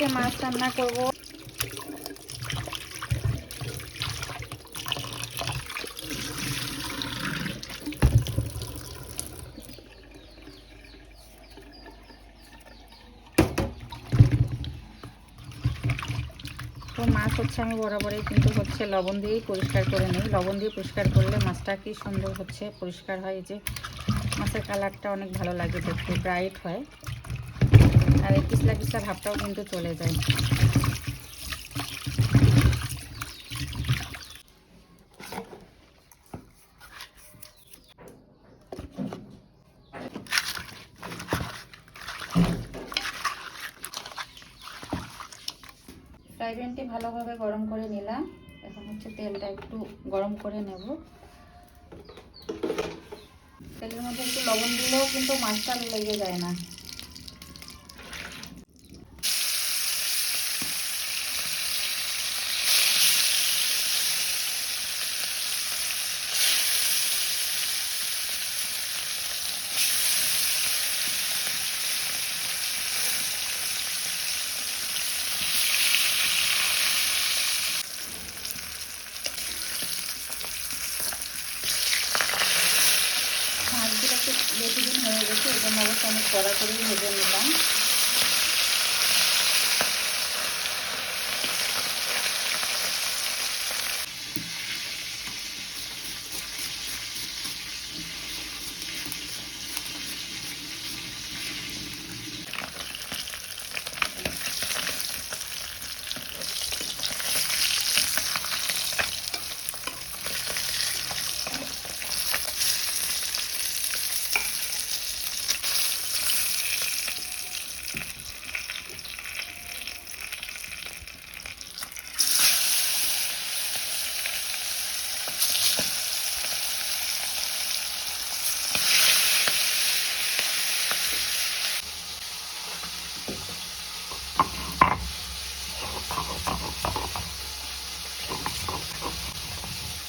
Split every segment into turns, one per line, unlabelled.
আজকে মাছ রান্না করব তো মাছ হচ্ছে আমি বরাবরই কিন্তু হচ্ছে লবণ দিয়েই পরিষ্কার করে নিই লবণ দিয়ে পরিষ্কার করলে মাছটা কি সুন্দর হচ্ছে পরিষ্কার হয় যে মাছের কালারটা অনেক ভালো লাগে দেখতে ব্রাইট হয় আর এই পিছলা পিছলা ভাবটাও কিন্তু চলে যায়। ফ্রাই প্যানটি ভালোভাবে গরম করে নিলাম। এখন হচ্ছে তেলটা একটু গরম করে নেব। তেলের মধ্যে একটু লবণ দিলেও কিন্তু মাছটা লেগে যায় না মাছগুলো একটু বেশি দিন হয়ে গেছে এই জন্য অবশ্য আমি কড়া করেই ভেজে নিলাম।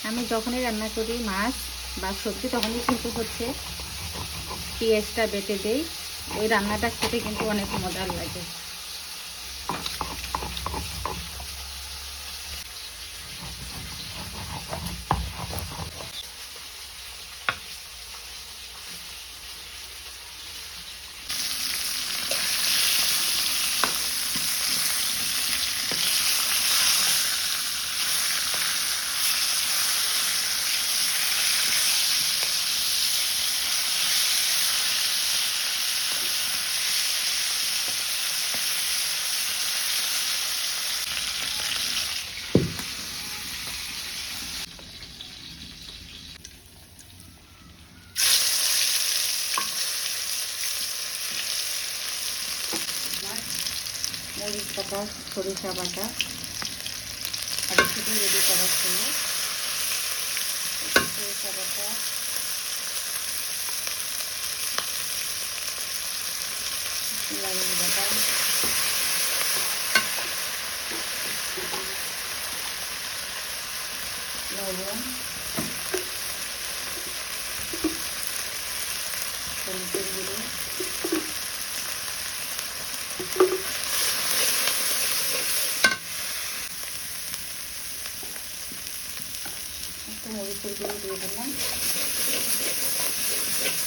আমি যখনই রান্না করি মাছ বা সবজি, তখনই কিন্তু হচ্ছে পেঁয়াজটা বেটে দেই। ওই রান্নাটা খেতে কিন্তু অনেক মজার লাগে। মরিচ বাটা সরিষা বাটা আর একটু রেডি করার জন্য সরিষা বাটা। লাল বাটা। লবণ হলুদের গুঁড়ো একটু মরিচের গুঁড়ো দিয়ে দিলাম।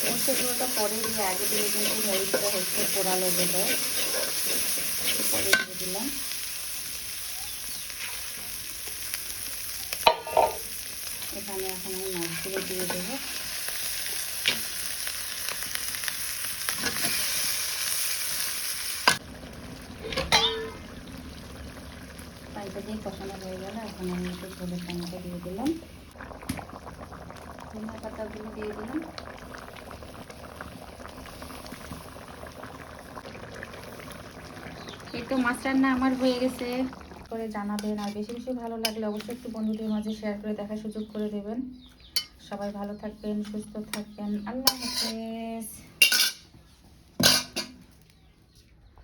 মরিচের গুঁড়োটা পরে দিয়ে আগে দিয়ে কিন্তু মরিচটা হচ্ছে পোড়া লেগে যায় পরে দিয়ে দিলাম। এখানে এখন আমি মাছগুলো দিয়ে দেবো। পানিটা দিয়ে কষানো হয়ে গেল। এখন আমি একটু ঝোলের পানিটা দিয়ে দিলাম। ধনিয়া পাতাগুলো দিয়ে দিলাম। এই তো মাছ রান্না আমার হয়ে গেছে। করে জানাবেন আর বেশি বেশি ভালো লাগলে অবশ্যই একটু বন্ধুদের মাঝে শেয়ার করে দেখার সুযোগ করে দেবেন। সবাই ভালো থাকবেন, সুস্থ থাকবেন। আল্লাহ হাফেজ।